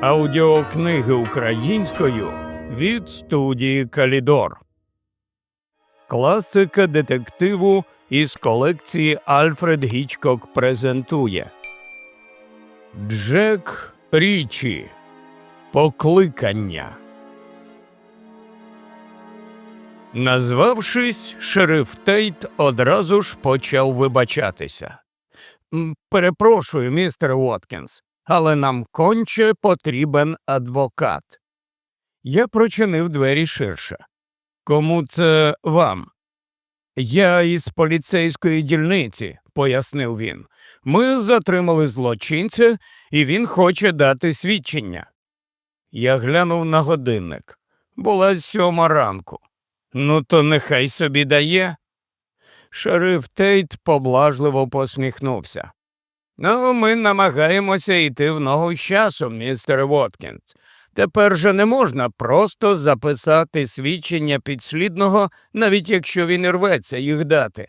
Аудіокниги українською від студії Калідор. Класика детективу із колекції Альфред Гічкок презентує Джек Річі. Покликання. Назвавшись, шериф Тейт одразу ж почав вибачатися. Перепрошую, містер Уоткінс, але нам конче потрібен адвокат. Я прочинив двері ширше. Кому це вам? Я із поліцейської дільниці, пояснив він. Ми затримали злочинця, і він хоче дати свідчення. Я глянув на годинник. Була сьома ранку. Ну, то нехай собі дає. Шериф Тейт поблажливо посміхнувся. Ну, ми намагаємося йти в ногу з часом, містер Воткінс. Тепер же не можна просто записати свідчення підслідного, навіть якщо він і рветься їх дати.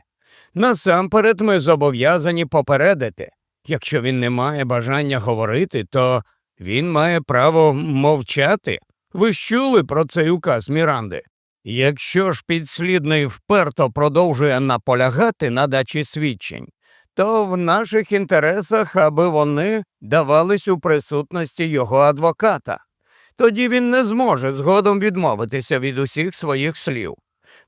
Насамперед ми зобов'язані попередити. Якщо він не має бажання говорити, то він має право мовчати. Ви чули про цей указ Міранди? Якщо ж підслідний вперто продовжує наполягати на дачі свідчень, то в наших інтересах, аби вони давались у присутності його адвоката. Тоді він не зможе згодом відмовитися від усіх своїх слів.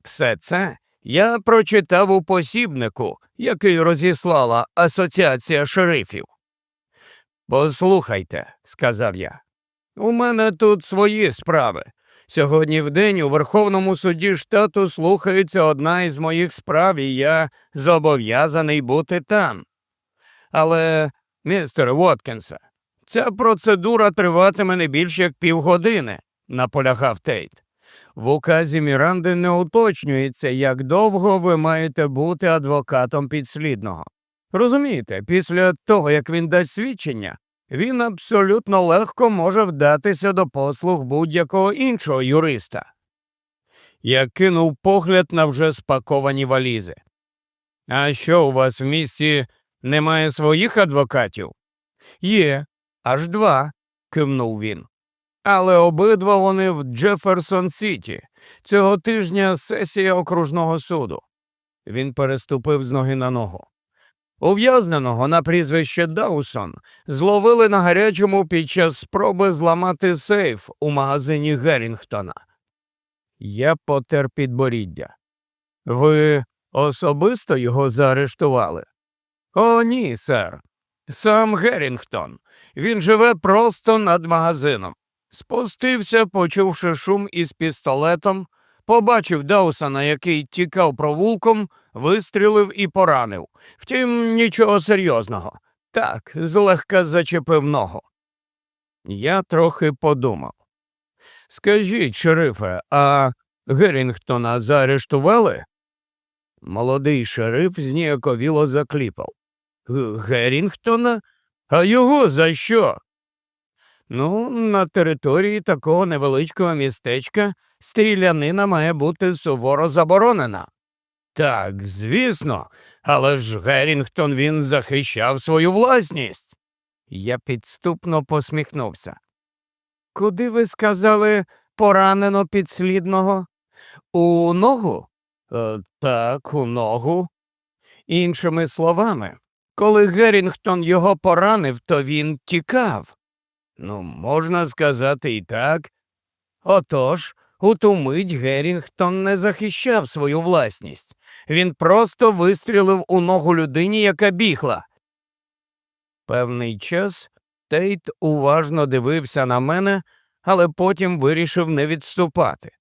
Все це я прочитав у посібнику, який розіслала Асоціація шерифів. Послухайте, сказав я, у мене тут свої справи. Сьогодні в день у Верховному суді штату слухається одна із моїх справ, і я зобов'язаний бути там. Але, містер Воткінса, ця процедура триватиме не більше як півгодини, наполягав Тейт. В указі Міранди не уточнюється, як довго ви маєте бути адвокатом підслідного. Розумієте, після того, як він дасть свідчення, він абсолютно легко може вдатися до послуг будь-якого іншого юриста. Я кинув погляд на вже спаковані валізи. А що у вас в місті немає своїх адвокатів? Є, аж два, кивнув він. Але обидва вони в Джеферсон Сіті. Цього тижня сесія окружного суду. Він переступив з ноги на ногу. Ув'язненого на прізвище Даусон зловили на гарячому під час спроби зламати сейф у магазині Геррінгтона. Я потер підборіддя. Ви особисто його заарештували? О, ні, сер. Сам Геррінгтон. Він живе просто над магазином. Спустився, почувши шум із пістолетом, побачив Даусона, який тікав провулком, вистрілив і поранив. Втім, нічого серйозного. Так, злегка зачепив ногу. Я трохи подумав. Скажіть, шерифе, а Герінгтона заарештували? Молодий шериф зніяковіло закліпав. «Г- Герінгтона? А його за що? Ну, на території такого невеличкого містечка стрілянина має бути суворо заборонена. Так, звісно, але ж Герінгтон він захищав свою власність. Я підступно посміхнувся. Куди ви сказали поранено підслідного? У ногу? Е, так, у ногу. Іншими словами, коли Герінгтон його поранив, то він тікав. Ну, можна сказати і так. Отож, у ту мить Герінгтон не захищав свою власність. Він просто вистрілив у ногу людині, яка бігла. Певний час Тейт уважно дивився на мене, але потім вирішив не відступати.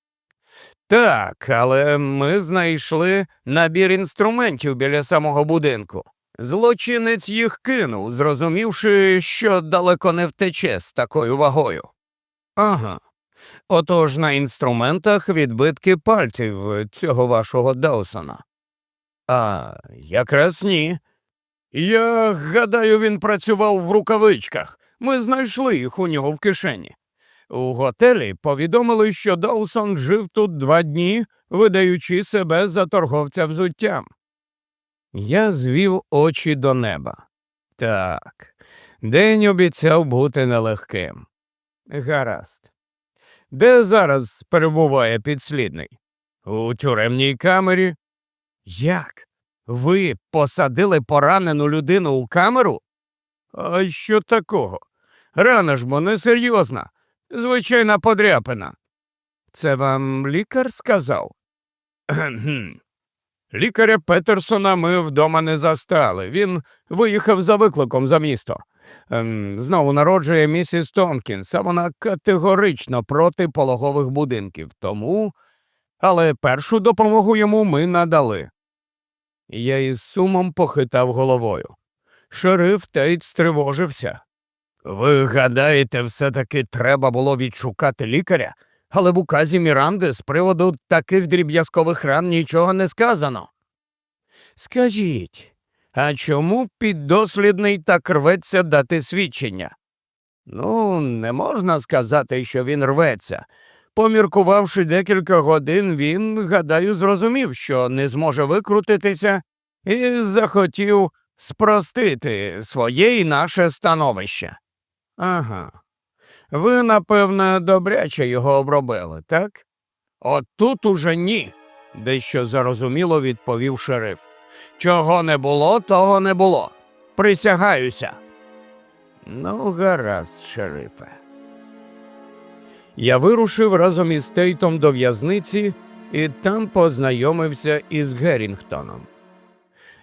Так, але ми знайшли набір інструментів біля самого будинку. Злочинець їх кинув, зрозумівши, що далеко не втече з такою вагою. Ага. Отож на інструментах відбитки пальців цього вашого Даусона. А якраз ні. Я гадаю, він працював в рукавичках. Ми знайшли їх у нього в кишені. У готелі повідомили, що Доусон жив тут два дні, видаючи себе за торговця взуттям. Я звів очі до неба. Так, день обіцяв бути нелегким. Гаразд. Де зараз перебуває підслідний? У тюремній камері. Як? Ви посадили поранену людину у камеру? А що такого? Рана ж бо несерйозна. Звичайна подряпина. Це вам лікар сказав? Лікаря Петерсона ми вдома не застали. Він виїхав за викликом за місто. Ем, знову народжує місіс Тонкінс, а вона категорично проти пологових будинків. Тому. Але першу допомогу йому ми надали. Я із сумом похитав головою. Шериф Тейт стривожився. Ви гадаєте, все-таки треба було відшукати лікаря? Але в указі Міранди з приводу таких дріб'язкових ран нічого не сказано. Скажіть, а чому піддослідний так рветься дати свідчення? Ну, не можна сказати, що він рветься. Поміркувавши декілька годин, він, гадаю, зрозумів, що не зможе викрутитися, і захотів спростити своє і наше становище. Ага. Ви, напевно, добряче його обробили, так? От тут уже ні, дещо зарозуміло відповів шериф. Чого не було, того не було. Присягаюся. Ну, гаразд, шерифе. Я вирушив разом із Тейтом до в'язниці і там познайомився із Герінгтоном.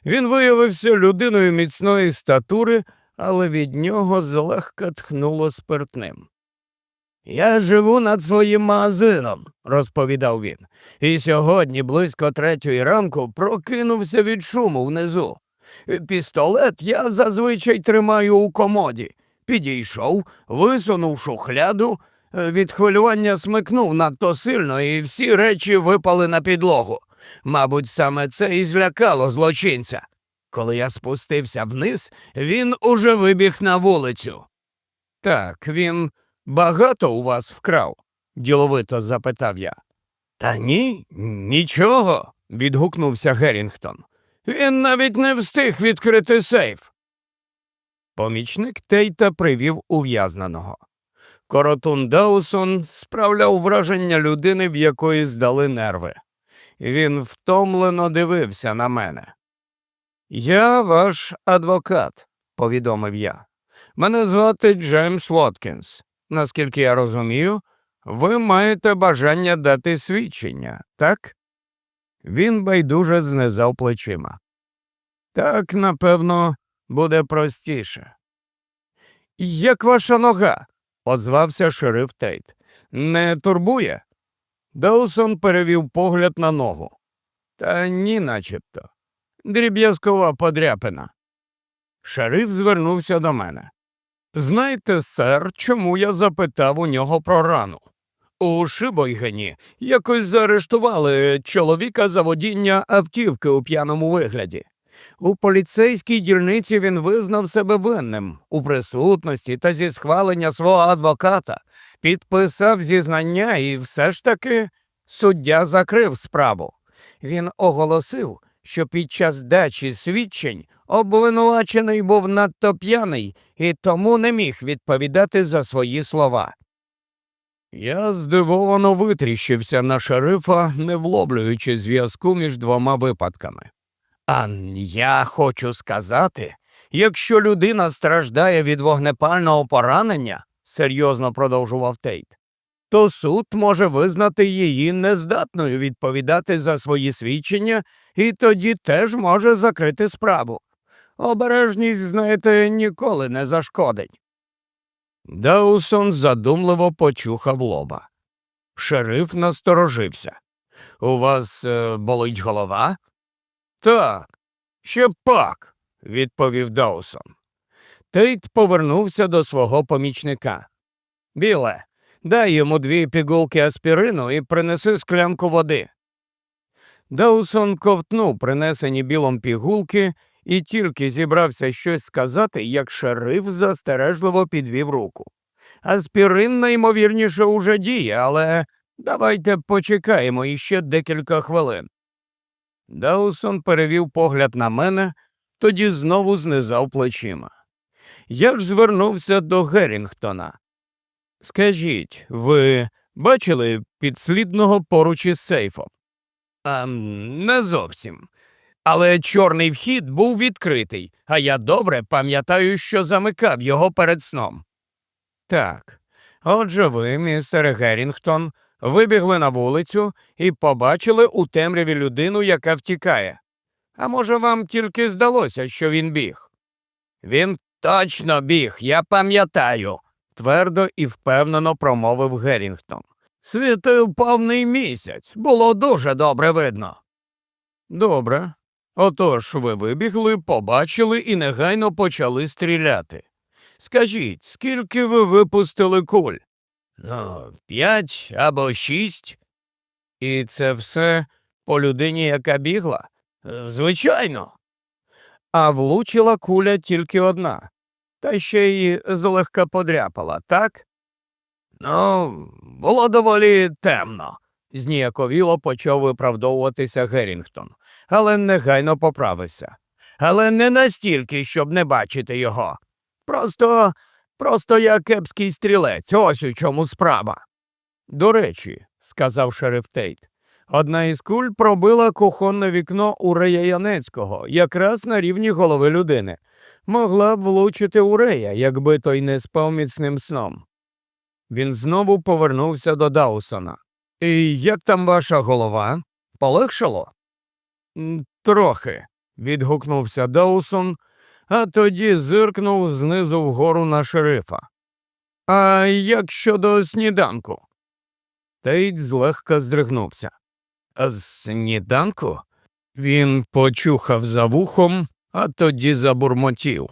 Він виявився людиною міцної статури, але від нього злегка тхнуло спиртним. Я живу над своїм магазином, розповідав він, і сьогодні близько третьої ранку прокинувся від шуму внизу. Пістолет я зазвичай тримаю у комоді. Підійшов, висунув шухляду, від хвилювання смикнув надто сильно, і всі речі випали на підлогу. Мабуть, саме це і злякало злочинця. Коли я спустився вниз, він уже вибіг на вулицю. Так, він багато у вас вкрав? діловито запитав я. Та ні, нічого. відгукнувся Герінгтон. Він навіть не встиг відкрити сейф. Помічник Тейта привів ув'язненого. Коротун Даусон справляв враження людини, в якої здали нерви. Він втомлено дивився на мене. Я ваш адвокат, повідомив я. Мене звати Джеймс Воткінс. Наскільки я розумію, ви маєте бажання дати свідчення, так? Він байдуже знизав плечима. Так, напевно, буде простіше. Як ваша нога? озвався шериф Тейт. Не турбує? Доусон перевів погляд на ногу. Та ні, начебто. Дріб'язкова подряпина. Шериф звернувся до мене. Знаєте, сер, чому я запитав у нього про рану? У Шибойгені якось заарештували чоловіка за водіння автівки у п'яному вигляді. У поліцейській дільниці він визнав себе винним у присутності та зі схвалення свого адвоката, підписав зізнання і все ж таки суддя закрив справу. Він оголосив, що під час дачі свідчень обвинувачений був надто п'яний і тому не міг відповідати за свої слова. Я здивовано витріщився на шерифа, не вловлюючи зв'язку між двома випадками. А я хочу сказати, якщо людина страждає від вогнепального поранення, серйозно продовжував Тейт, то суд може визнати її нездатною відповідати за свої свідчення і тоді теж може закрити справу. Обережність, знаєте, ніколи не зашкодить. Даусон задумливо почухав лоба. Шериф насторожився. У вас е, болить голова? Так, ще пак, відповів Даусон. Тейт повернувся до свого помічника. Біле, дай йому дві пігулки аспірину і принеси склянку води. Даусон ковтнув принесені білом пігулки і тільки зібрався щось сказати, як шериф застережливо підвів руку. Аспірин, наймовірніше, уже діє, але давайте почекаємо іще декілька хвилин. Даусон перевів погляд на мене, тоді знову знизав плечима. Я ж звернувся до Герінгтона. Скажіть, ви бачили підслідного поруч із сейфом? А, не зовсім. Але чорний вхід був відкритий, а я добре пам'ятаю, що замикав його перед сном. Так. Отже, ви, містер Геррінгтон, вибігли на вулицю і побачили у темряві людину, яка втікає. А може, вам тільки здалося, що він біг? Він точно біг, я пам'ятаю, твердо і впевнено промовив Геррінгтон. Світив повний місяць, було дуже добре видно. Добре. Отож ви вибігли, побачили і негайно почали стріляти. Скажіть, скільки ви випустили куль? Ну, п'ять або шість. І це все по людині, яка бігла? «Е, Звичайно. А влучила куля тільки одна, та ще й злегка подряпала, так? Ну, було доволі темно, зніяковіло почав виправдовуватися Геррінгтон, але негайно поправився. Але не настільки, щоб не бачити його. Просто, просто я кепський стрілець, ось у чому справа. До речі, сказав шериф Тейт, одна із куль пробила кухонне вікно у Рея Янецького, якраз на рівні голови людини. Могла б влучити у Рея, якби той не спав міцним сном. Він знову повернувся до Даусона. І як там ваша голова? Полегшало? Трохи, відгукнувся Даусон, а тоді зиркнув знизу вгору на шерифа. А як щодо сніданку? Тейт злегка здригнувся. Сніданку? Він почухав за вухом, а тоді забурмотів.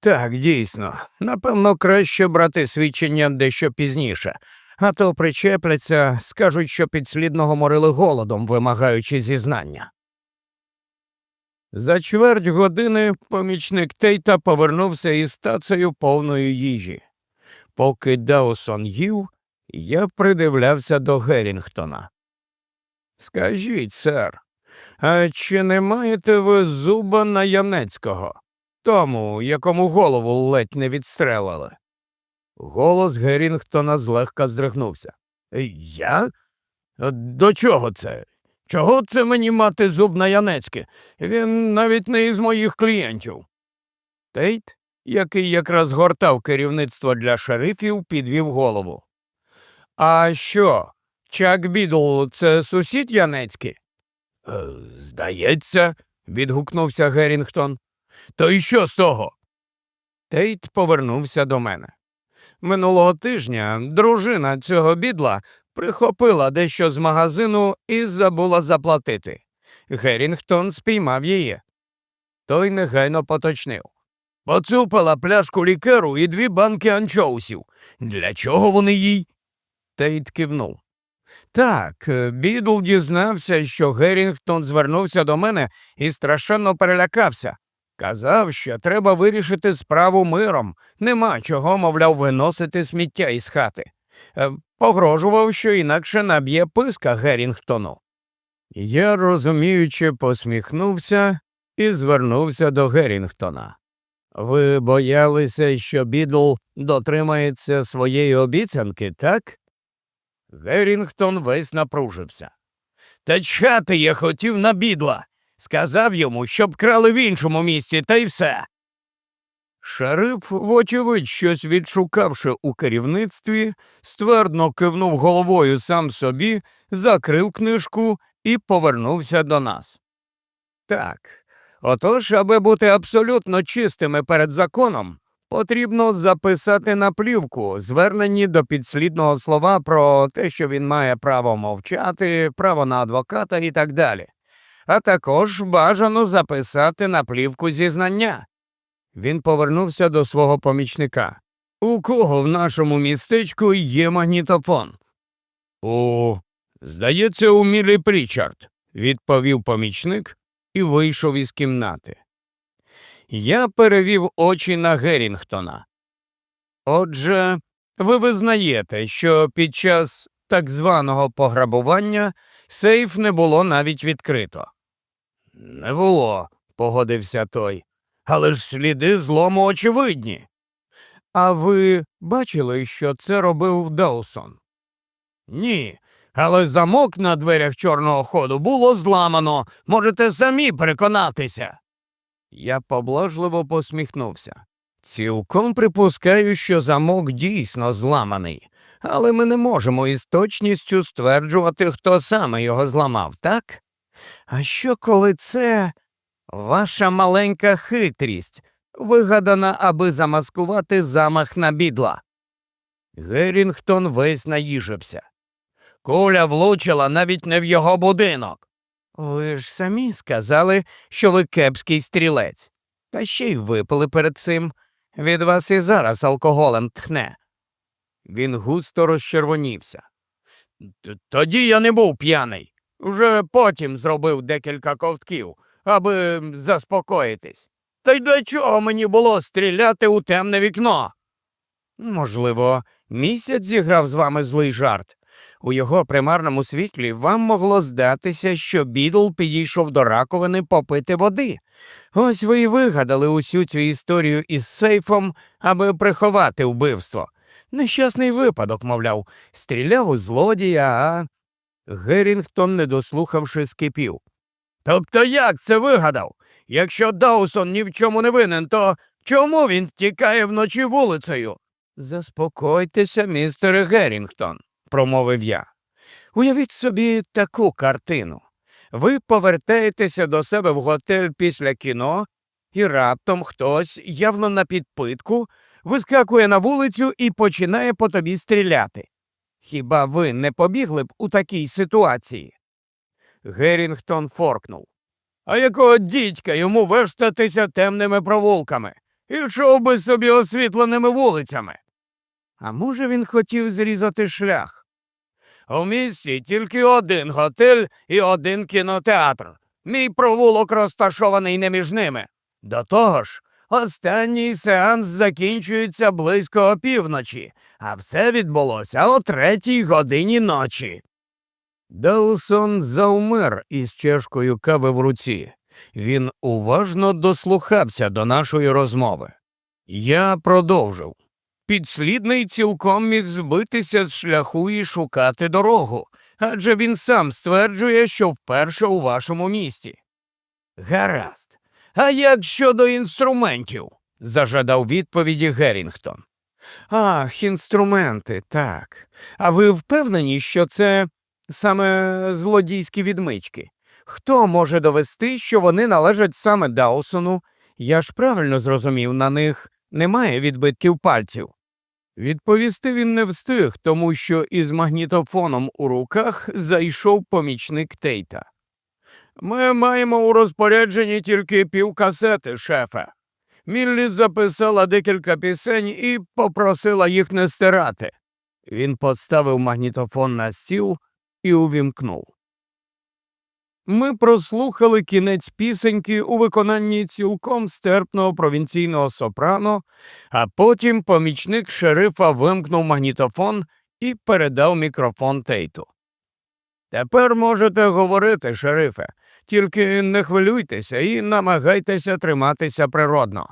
Так, дійсно, напевно, краще брати свідчення дещо пізніше, а то причепляться, скажуть, що підслідного морили голодом, вимагаючи зізнання. За чверть години помічник Тейта повернувся із тацею повною їжі. Поки Даусон їв, я придивлявся до Геррінгтона. Скажіть, сер, а чи не маєте ви зуба на Янецького, тому, якому голову ледь не відстрелили? Голос Геррінгтона злегка здригнувся. Я? До чого це? Чого це мені мати зуб на Янецьке? Він навіть не із моїх клієнтів. Тейт, який якраз гортав керівництво для шерифів, підвів голову. А що, Чак Бідл це сусід Янецький? «Е, Здається, відгукнувся Геррінгтон. То і що з того? Тейт повернувся до мене. Минулого тижня дружина цього бідла прихопила дещо з магазину і забула заплатити. Геррінгтон спіймав її. Той негайно поточнив. Поцупила пляшку лікеру і дві банки анчоусів. Для чого вони їй? Тейт кивнув. Так, е, Бідл дізнався, що Геррінгтон звернувся до мене і страшенно перелякався. Казав, що треба вирішити справу миром, нема чого, мовляв, виносити сміття із хати. Е, Погрожував, що інакше наб'є писка Геррінгтону. Я розуміюче посміхнувся і звернувся до Геррінгтона. Ви боялися, що Бідл дотримається своєї обіцянки, так? Геррінгтон весь напружився. Та чати я хотів на бідла. Сказав йому, щоб крали в іншому місці, та й все. Шериф, вочевидь, щось відшукавши у керівництві, ствердно кивнув головою сам собі, закрив книжку і повернувся до нас. Так, отож, аби бути абсолютно чистими перед законом, потрібно записати на плівку звернені до підслідного слова про те, що він має право мовчати, право на адвоката і так далі. А також бажано записати на плівку зізнання. Він повернувся до свого помічника. У кого в нашому містечку є магнітофон? У, здається, у Мілі Прічард, відповів помічник і вийшов із кімнати. Я перевів очі на Геррінгтона. Отже, ви визнаєте, що під час так званого пограбування сейф не було навіть відкрито. Не було, погодився той. Але ж сліди злому очевидні. А ви бачили, що це робив Доусон? Ні, але замок на дверях чорного ходу було зламано. Можете самі переконатися. Я поблажливо посміхнувся. Цілком припускаю, що замок дійсно зламаний, але ми не можемо із точністю стверджувати, хто саме його зламав, так? А що коли це ваша маленька хитрість, вигадана, аби замаскувати замах на бідла? Герінгтон весь наїжився. Куля влучила навіть не в його будинок. Ви ж самі сказали, що ви кепський стрілець, та ще й випили перед цим. Від вас і зараз алкоголем тхне. Він густо розчервонівся. Тоді я не був п'яний. Вже потім зробив декілька ковтків, аби заспокоїтись. Та й для чого мені було стріляти у темне вікно? Можливо, місяць зіграв з вами злий жарт. У його примарному світлі вам могло здатися, що бідл підійшов до раковини попити води. Ось ви і вигадали усю цю історію із сейфом, аби приховати вбивство. Нещасний випадок, мовляв, стріляв у злодія, а. Герінгтон, не дослухавши, скипів. Тобто як це вигадав? Якщо Даусон ні в чому не винен, то чому він тікає вночі вулицею? Заспокойтеся, містере Герінгтон, промовив я. Уявіть собі таку картину. Ви повертаєтеся до себе в готель після кіно, і раптом хтось, явно на підпитку, вискакує на вулицю і починає по тобі стріляти. Хіба ви не побігли б у такій ситуації? Герінгтон форкнув. А якого дідька йому вештатися темними провулками? Ішов би собі освітленими вулицями. А може, він хотів зрізати шлях? У місті тільки один готель і один кінотеатр. Мій провулок розташований не між ними. До того ж, останній сеанс закінчується близько опівночі, а все відбулося о третій годині ночі. Даусон завмер із чашкою кави в руці. Він уважно дослухався до нашої розмови. Я продовжив. Підслідний цілком міг збитися з шляху і шукати дорогу, адже він сам стверджує, що вперше у вашому місті. Гаразд. А як щодо інструментів? зажадав відповіді Герінгтон. Ах, інструменти, так. А ви впевнені, що це саме злодійські відмички? Хто може довести, що вони належать саме Даусону? Я ж правильно зрозумів, на них немає відбитків пальців. Відповісти він не встиг, тому що із магнітофоном у руках зайшов помічник Тейта. Ми маємо у розпорядженні тільки півкасети, шефе. Міллі записала декілька пісень і попросила їх не стирати. Він поставив магнітофон на стіл і увімкнув. Ми прослухали кінець пісеньки у виконанні цілком стерпного провінційного сопрано, а потім помічник шерифа вимкнув магнітофон і передав мікрофон Тейту. Тепер можете говорити, шерифе, тільки не хвилюйтеся і намагайтеся триматися природно.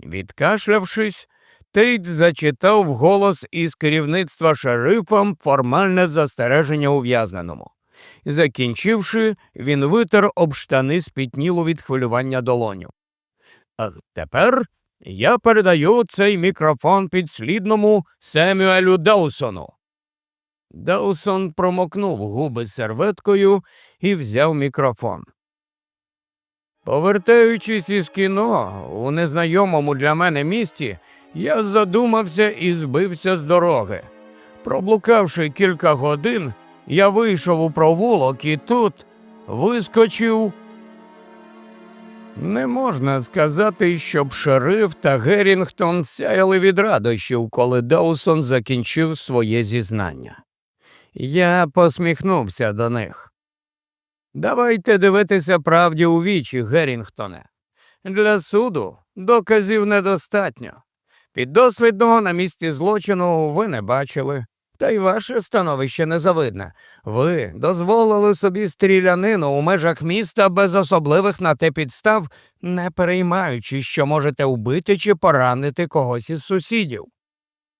Відкашлявшись, Тейт зачитав голос із керівництва шерифом формальне застереження ув'язненому. Закінчивши, він витер об штани спітнілу від хвилювання долоню. А тепер я передаю цей мікрофон підслідному Семюелю Доусону. Доусон промокнув губи серветкою і взяв мікрофон. Повертаючись із кіно у незнайомому для мене місті, я задумався і збився з дороги. Проблукавши кілька годин, я вийшов у провулок і тут вискочив. Не можна сказати, щоб шериф та Герінгтон сяяли від радощів, коли Доусон закінчив своє зізнання. Я посміхнувся до них. Давайте дивитися правді у вічі, Герінгтоне. Для суду доказів недостатньо. Піддослідного на місці злочину ви не бачили. Та й ваше становище незавидне. Ви дозволили собі стрілянину у межах міста без особливих на те підстав, не переймаючи, що можете вбити чи поранити когось із сусідів.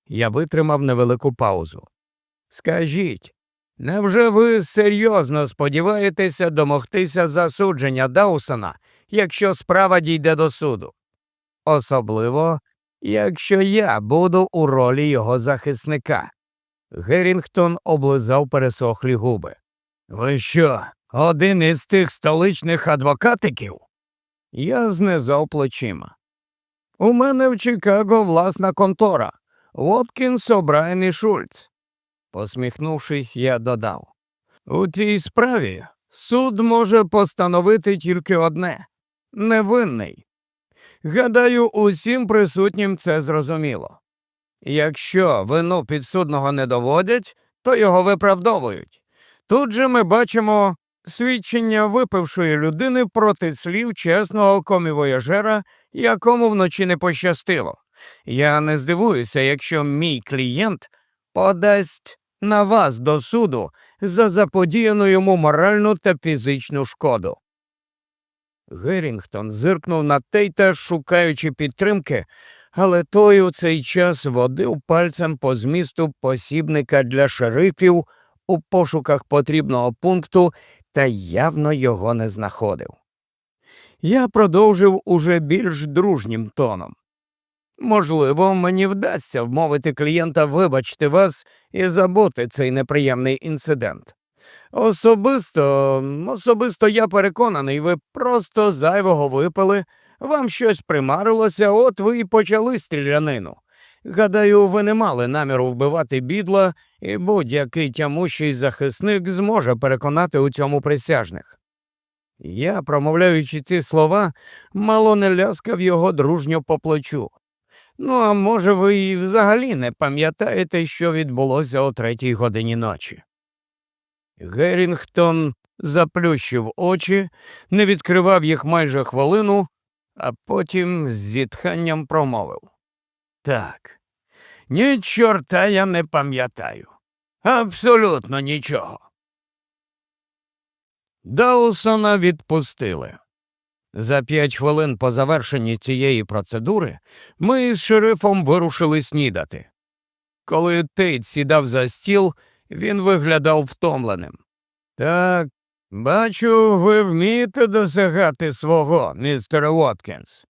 Я витримав невелику паузу. Скажіть, невже ви серйозно сподіваєтеся домогтися засудження Даусона, якщо справа дійде до суду? Особливо, якщо я буду у ролі його захисника. Герінгтон облизав пересохлі губи. Ви що, один із тих столичних адвокатиків? Я знизав плечима. У мене в Чикаго власна контора Воткінс, О'Брайен і Шульц. Посміхнувшись, я додав. У тій справі суд може постановити тільки одне невинний. Гадаю, усім присутнім це зрозуміло. Якщо вину підсудного не доводять, то його виправдовують. Тут же ми бачимо свідчення випившої людини проти слів чесного комівояжера, якому вночі не пощастило. Я не здивуюся, якщо мій клієнт подасть на вас до суду за заподіяну йому моральну та фізичну шкоду. Герінгтон зиркнув на Тейта, шукаючи підтримки, але той у цей час водив пальцем по змісту посібника для шерифів у пошуках потрібного пункту та явно його не знаходив. Я продовжив уже більш дружнім тоном. Можливо, мені вдасться вмовити клієнта вибачити вас і забути цей неприємний інцидент. Особисто, особисто я переконаний, ви просто зайвого випили, вам щось примарилося, от ви і почали стрілянину. Гадаю, ви не мали наміру вбивати бідла, і будь-який тямущий захисник зможе переконати у цьому присяжних. Я, промовляючи ці слова, мало не ляскав його дружньо по плечу. Ну, а може, ви і взагалі не пам'ятаєте, що відбулося о третій годині ночі. Герінгтон заплющив очі, не відкривав їх майже хвилину, а потім з зітханням промовив Так, ні чорта я не пам'ятаю. Абсолютно нічого. Даусона відпустили. За п'ять хвилин по завершенні цієї процедури ми з шерифом вирушили снідати. Коли Тейт сідав за стіл, він виглядав втомленим. Так, бачу, ви вмієте досягати свого, містер Воткінс.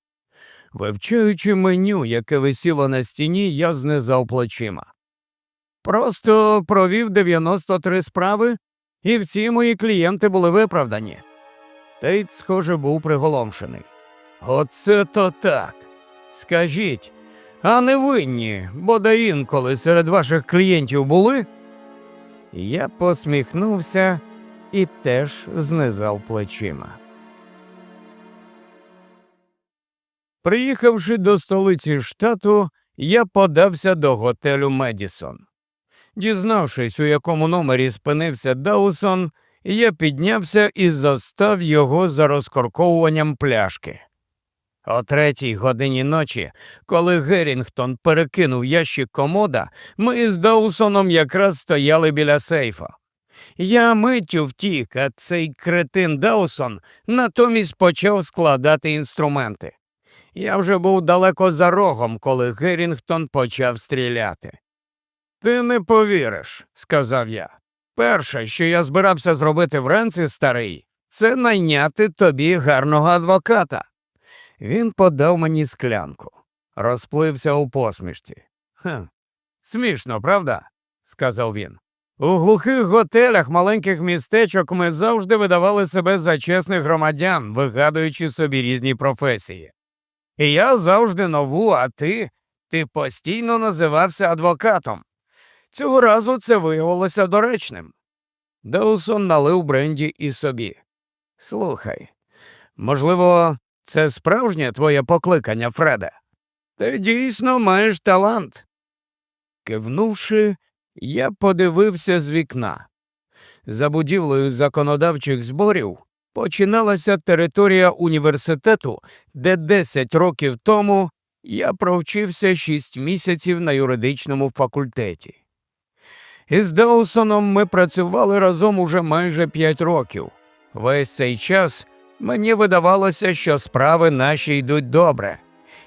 Вивчаючи меню, яке висіло на стіні, я знизав плечима. Просто провів 93 справи, і всі мої клієнти були виправдані. Тейт, схоже, був приголомшений. Оце то так. Скажіть, а не винні, бодай інколи серед ваших клієнтів були? Я посміхнувся і теж знизав плечима. Приїхавши до столиці штату, я подався до готелю Медісон. Дізнавшись, у якому номері спинився Даусон, я піднявся і застав його за розкорковуванням пляшки. О третій годині ночі, коли Герінгтон перекинув ящик комода, ми з Доусоном якраз стояли біля сейфа. Я миттю втік, а цей кретин Даусон натомість почав складати інструменти. Я вже був далеко за рогом, коли Герінгтон почав стріляти. Ти не повіриш, сказав я. Перше, що я збирався зробити вранці, старий, це найняти тобі гарного адвоката. Він подав мені склянку, розплився у посмішці. «Хм, Смішно, правда? сказав він. У глухих готелях маленьких містечок ми завжди видавали себе за чесних громадян, вигадуючи собі різні професії. І я завжди нову, а ти, ти постійно називався адвокатом. Цього разу це виявилося доречним. Доусон налив бренді і собі. Слухай, можливо, це справжнє твоє покликання, Фреде? Ти дійсно маєш талант. Кивнувши, я подивився з вікна. За будівлею законодавчих зборів починалася територія університету, де 10 років тому я провчився 6 місяців на юридичному факультеті. Із Деусоном ми працювали разом уже майже п'ять років. Весь цей час мені видавалося, що справи наші йдуть добре.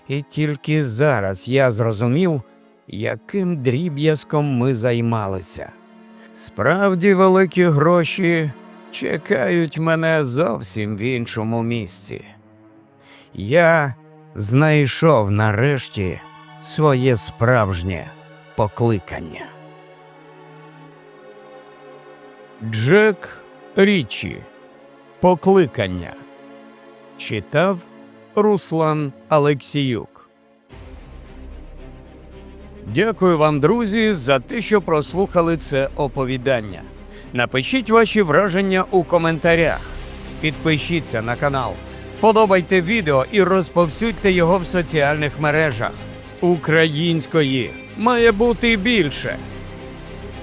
І тільки зараз я зрозумів, яким дріб'язком ми займалися. Справді великі гроші чекають мене зовсім в іншому місці. Я знайшов нарешті своє справжнє покликання. Джек Річі. Покликання. Читав Руслан Алексіюк. Дякую вам, друзі, за те, що прослухали це оповідання. Напишіть ваші враження у коментарях. Підпишіться на канал, вподобайте відео і розповсюдьте його в соціальних мережах. Української має бути більше.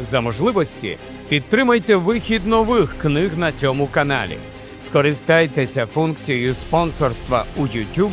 За можливості підтримайте вихід нових книг на цьому каналі. Скористайтеся функцією спонсорства у YouTube